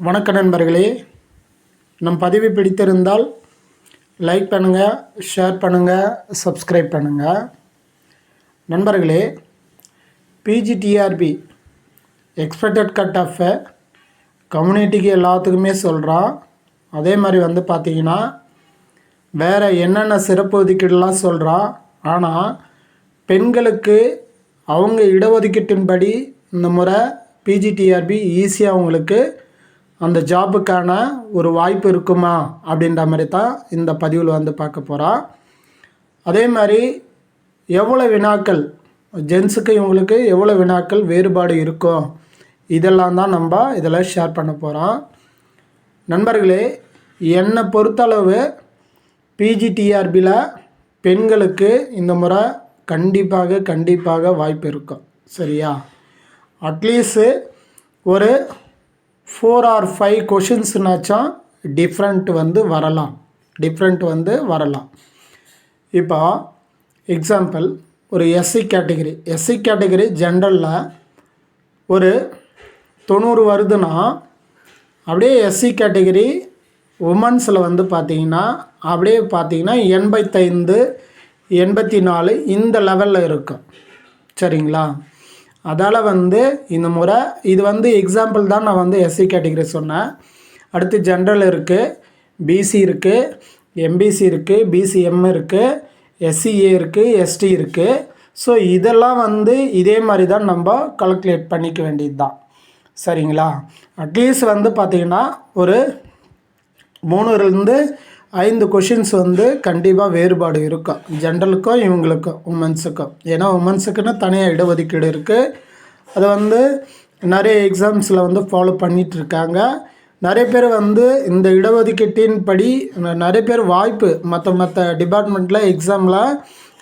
வணக்க நண்பர்களே நம் பதிவு பிடித்திருந்தால் லைக் பண்ணுங்கள் ஷேர் பண்ணுங்கள் சப்ஸ்கிரைப் பண்ணுங்கள் நண்பர்களே பிஜிடிஆர்பி எக்ஸ்பெக்டட் கட் ஆஃப் கம்யூனிட்டிக்கு எல்லாத்துக்குமே சொல்கிறான் அதே மாதிரி வந்து பார்த்தீங்கன்னா வேறு என்னென்ன சிறப்பு ஒதுக்கீடுலாம் சொல்கிறான் ஆனால் பெண்களுக்கு அவங்க இடஒதுக்கீட்டின்படி இந்த முறை பிஜிடிஆர்பி ஈஸியாக அவங்களுக்கு அந்த ஜாபுக்கான ஒரு வாய்ப்பு இருக்குமா அப்படின்ற மாதிரி தான் இந்த பதிவில் வந்து பார்க்க போகிறோம் அதே மாதிரி எவ்வளோ வினாக்கள் ஜென்ஸுக்கு இவங்களுக்கு எவ்வளோ வினாக்கள் வேறுபாடு இருக்கும் இதெல்லாம் தான் நம்ம இதில் ஷேர் பண்ண போகிறோம் நண்பர்களே என்னை பொறுத்தளவு பிஜிடிஆர்பியில் பெண்களுக்கு இந்த முறை கண்டிப்பாக கண்டிப்பாக வாய்ப்பு இருக்கும். சரியா? அட்லீஸ்ட்டு ஒரு ஃபோர் ஆர் ஃபைவ் கொஷின்ஸ்னாச்சா டிஃப்ரெண்ட் வந்து வரலாம். டிஃப்ரெண்ட் வந்து வரலாம். இப்போ எக்ஸாம்பிள் ஒரு எஸ்சி கேட்டகரி எஸ்சி கேட்டகரி ஜென்ரலில் ஒரு தொண்ணூறு வருதுன்னா அப்படியே எஸ்சி கேட்டகரி உமன்ஸில் வந்து பார்த்திங்கன்னா அப்படியே பார்த்திங்கன்னா எண்பத்தைந்து எண்பத்தி நாலு இந்த லெவலில் இருக்கும். சரிங்களா? அதால் வந்து இந்த முறை இது வந்து எக்ஸாம்பிள் தான் நான் வந்து எஸ்சி கேட்டகரி சொன்னேன். அடுத்து ஜென்ரல் இருக்குது பிசி இருக்குது எம்பிசி இருக்குது பிசிஎம் இருக்குது எஸ்சிஏ இருக்குது எஸ்டி இருக்குது ஸோ இதெல்லாம் வந்து இதே மாதிரி தான் நம்ம கல்குலேட் பண்ணிக்க வேண்டியது தான். சரிங்களா? அட்லீஸ்ட் வந்து பார்த்திங்கன்னா ஒரு மூணுலேருந்து ஐந்து கொஷின்ஸ் வந்து கண்டிப்பாக வேறுபாடு இருக்கும் ஜென்ரலுக்கும் இவங்களுக்கும் உமன்ஸுக்கும் ஏன்னா உமன்ஸுக்குன்னு தனியாக இடஒதுக்கீடு இருக்குது அதை வந்து நிறைய எக்ஸாம்ஸில் வந்து ஃபாலோ பண்ணிகிட்ருக்காங்க நிறைய பேர் வந்து இந்த இடஒதுக்கீட்டின் படி நிறைய பேர் வாய்ப்பு மற்ற மற்ற டிபார்ட்மெண்ட்டில் எக்ஸாமில்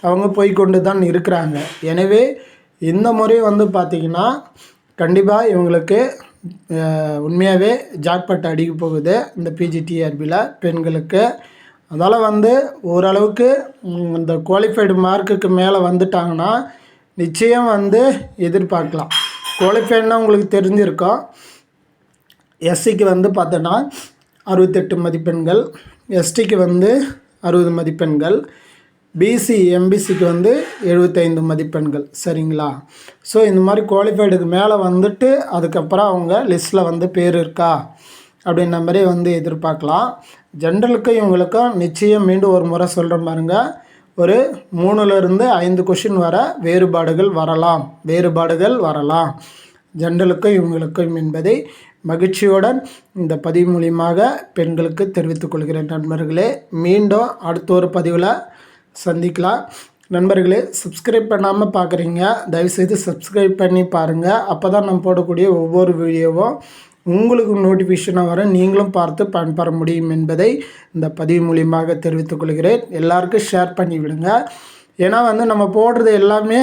அவங்க போய் கொண்டு தான் இருக்கிறாங்க. எனவே இந்த முறை வந்து பார்த்திங்கன்னா கண்டிப்பாக இவங்களுக்கு உண்மையாகவே ஜாக்பாட் அடிக்க போகுது இந்த பிஜிடிஆர்பியில் பெண்களுக்கு அதால் வந்து ஓரளவுக்கு இந்த குவாலிஃபைடு மார்க்குக்கு மேலே வந்துட்டாங்கன்னா நிச்சயம் வந்து எதிர்பார்க்கலாம். குவாலிஃபைடுனா உங்களுக்கு தெரிஞ்சிருக்கோம். எஸ்சிக்கு வந்து பார்த்தோன்னா அறுபத்தெட்டு மதிப்பெண்கள் எஸ்டிக்கு வந்து அறுபது மதிப்பெண்கள் பிசி எம்பிசிக்கு வந்து எழுபத்தைந்து மதிப்பெண்கள் சரிங்களா? ஸோ இந்த மாதிரி குவாலிஃபைடுக்கு மேலே வந்துட்டு அதுக்கப்புறம் அவங்க லிஸ்ட்டில் வந்து பேர் இருக்கா? அப்படின்ற மாதிரி வந்து எதிர்பார்க்கலாம். ஜென்ரலுக்கும் இவங்களுக்கும் நிச்சயம் மீண்டும் ஒரு முறை சொல்கிற பாருங்க. ஒரு மூணுலேருந்து ஐந்து கொஷின் வர வேறுபாடுகள் வரலாம். வேறுபாடுகள் வரலாம். ஜென்ரலுக்கும் இவங்களுக்கும் என்பதை மகிழ்ச்சியுடன் இந்த பதிவு மூலியமாக பெண்களுக்கு தெரிவித்துக் கொள்கிறேன் நண்பர்களே. மீண்டும் அடுத்த ஒரு பதிவில் சந்திக்கலாம். நண்பர்களே சப்ஸ்கிரைப் பண்ணாமல் பார்க்குறீங்க தயவுசெய்து சப்ஸ்கிரைப் பண்ணி பாருங்கள் அப்போ தான் நம்ம போடக்கூடிய ஒவ்வொரு வீடியோவும் உங்களுக்கு நோட்டிஃபிகேஷனாக வர நீங்களும் பார்த்து பயன்பெற முடியும் என்பதை இந்த பதிவு மூலியமாக தெரிவித்துக் கொள்கிறேன். எல்லாருக்கும் ஷேர் பண்ணி விடுங்க. ஏன்னா வந்து நம்ம போடுறது எல்லாமே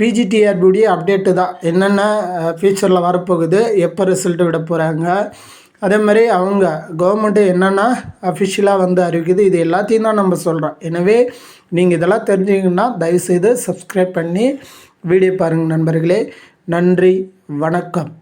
பிஜிடிஆர்பியுடைய அப்டேட்டு தான். என்னென்ன ஃபியூச்சரில் வரப்போகுது எப்போ ரிசல்ட் விட போகிறாங்க அதே மாதிரி அவங்க கவர்மெண்ட்டு என்னென்னா அஃபிஷியலாக வந்து அறிவிக்குது. இது எல்லாத்தையும் தான் நம்ம சொல்கிறோம் எனவே நீங்கள் இதெல்லாம் தெரிஞ்சிங்கன்னா தயவுசெய்து சப்ஸ்கிரைப் பண்ணி வீடியோ பாருங்கள் நண்பர்களே. நன்றி வணக்கம்.